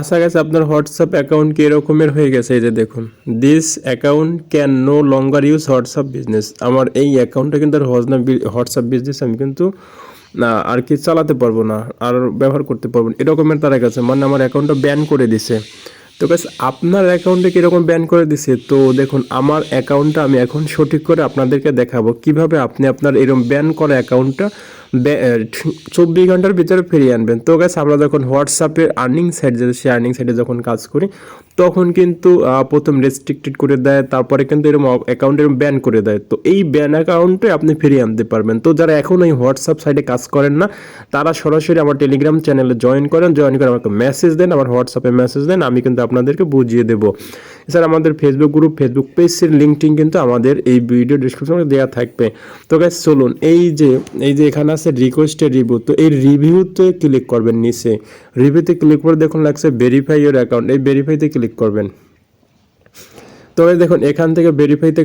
আশা গেছে আপনার WhatsApp account কি এরকমের হয়ে গেছে? এই যে দেখুন this account can no longer use WhatsApp business আমার এই অ্যাকাউন্টটা কিন্তু আর হোয়াটসঅ্যাপ বিজনেস আমি কিন্তু, না, আর কি চালাতে পারব না, আর ব্যবহার করতে পারব না। এরকমের তারা কাছে মানে আমার অ্যাকাউন্টটা ব্যান করে দিছে। তো গাছ আপনার অ্যাকাউন্টে কীরকম ব্যান করে দিছে? তো দেখুন, আমার অ্যাকাউন্টটা আমি এখন সঠিক করে আপনাদেরকে দেখাবো। কীভাবে আপনি আপনার এরকম ব্যান করা অ্যাকাউন্টটা চব্বিশ ঘণ্টার ভিতরে ফিরিয়ে আনবেন। তো গাছ আমরা যখন হোয়াটসঅ্যাপের আর্নিং সাইট যেটা সেই আর্নিং সাইটে যখন কাজ করি, তখন কিন্তু প্রথম রেস্ট্রিক্টেড করে দেয়, তারপরে কিন্তু এরকম অ্যাকাউন্ট এরকম ব্যান করে দেয়। তো এই ব্যান অ্যাকাউন্টে আপনি ফিরিয়ে আনতে পারবেন। তো যারা এখন এই হোয়াটসঅ্যাপ সাইটে কাজ করেন না, তারা সরাসরি আমার টেলিগ্রাম চ্যানেলে জয়েন করেন জয়েন করে আমাকে মেসেজ দেন, আমার হোয়াটসঅ্যাপে মেসেজ দেন, আমি কিন্তু আপনাদেরকে বুঝিয়ে দেবো। এছাড়া আমাদের ফেসবুক গ্রুপ ফেসবুক পেজের লিঙ্কটিং কিন্তু আমাদের এই ভিডিও ডিসক্রিপশনে দেওয়া থাকবে। তো গাইজ চলুন, এই যে এই যে এখানে আছে রিকোয়েস্টের রিভিউ তো এই রিভিউতে ক্লিক করবেন নিচে। রিভিউতে ক্লিক করে দেখুন লাগছে ভেরিফাই ইউর অ্যাকাউন্ট এই ভেরিফাইতে ক্লিক করবেন। তো এই দেখুন, এখান থেকে ভেরিফাইতে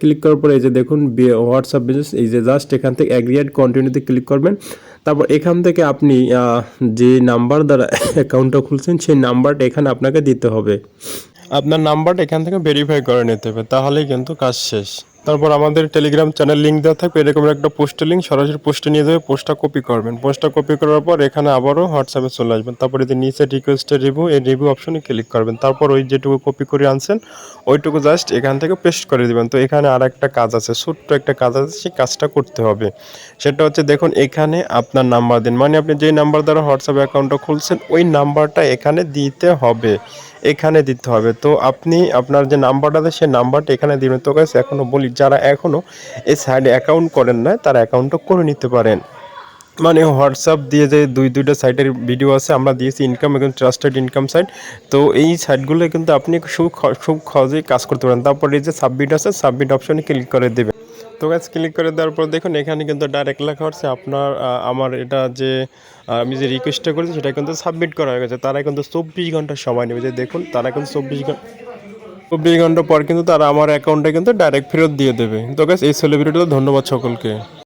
ক্লিক করার পরে এই যে দেখুন হোয়াটসঅ্যাপ বিজনেস এই যে জাস্ট এখান থেকে অ্যাগ্রিয়েট কন্টিনিউতে ক্লিক করবেন। তারপর এখান থেকে আপনি যে নাম্বার দ্বারা অ্যাকাউন্টটা খুলছেন, সেই নাম্বারটা এখানে আপনাকে দিতে হবে। আপনার নাম্বারটা এখান থেকে ভেরিফাই করে নিতে হবে, তাহলেই কিন্তু কাজ শেষ। তারপর আমাদের টেলিগ্রাম চ্যানেল লিঙ্ক দেওয়া থাকবে। এরকম একটা পোস্টের লিঙ্ক সরাসরি পোস্টে নিয়ে যাবে পোস্টটা কপি করবেন। পোস্টটা কপি করার পর এখানে আবারও হোয়াটসঅ্যাপে চলে আসবেন। তারপর এই যে নিচে রিকোয়েস্টের রিভিউ এই রিভিউ অপশনে ক্লিক করবেন। তারপর ওই যেটুকু কপি করে আনছেন, ওইটুকু জাস্ট এখান থেকে পেস্ট করে দিবেন। তো এখানে আর একটা কাজ আছে, ছোট্ট একটা কাজ আছে, সেই কাজটা করতে হবে। সেটা হচ্ছে দেখুন, এখানে আপনার নাম্বার দিন। মানে আপনি যেই নাম্বার দ্বারা হোয়াটসঅ্যাপ অ্যাকাউন্টটা খুলছেন, ওই নাম্বারটা এখানে দিতে হবে। এখানে দিতে হবে। তো আপনি আপনার যে নাম্বারটা আছে, সেই নাম্বারটা এখানে দিবেন। তো গাইস এখনও বলি, যারা এখনও এই সাইডে অ্যাকাউন্ট করেন না, তারা অ্যাকাউন্টটা করে নিতে পারেন। মানে হোয়াটসঅ্যাপ দিয়ে যে দুই, দুইটা সাইটের ভিডিও আছে, আমরা দিয়েছি ইনকাম এবং ট্রাস্টেড ইনকাম সাইট তো এই সাইটগুলো কিন্তু আপনি খুব খুব সহজেই কাজ করতে পারেন। তারপরে যে সাবমিট আছে সাবমিট অপশনে ক্লিক করে দেবেন। তো গাছ ক্লিক করে দেওয়ার পর দেখুন, এখানে কিন্তু ডাইরেক্ট লেখা হচ্ছে আপনার আমার এটা যে আমি যে রিকোয়েস্টটা করেছি সেটা কিন্তু সাবমিট করা হয়ে গেছে। তারা কিন্তু চব্বিশ ঘণ্টা সময় নেবে। যে দেখুন, তারা কিন্তু চব্বিশ ঘণ্টা চব্বিশ ঘণ্টা পর কিন্তু তারা আমার অ্যাকাউন্টে কিন্তু ডাইরেক্ট ফেরত দিয়ে দেবে। তো গাছ এই সেলিব্রিটিতে ধন্যবাদ সকলকে।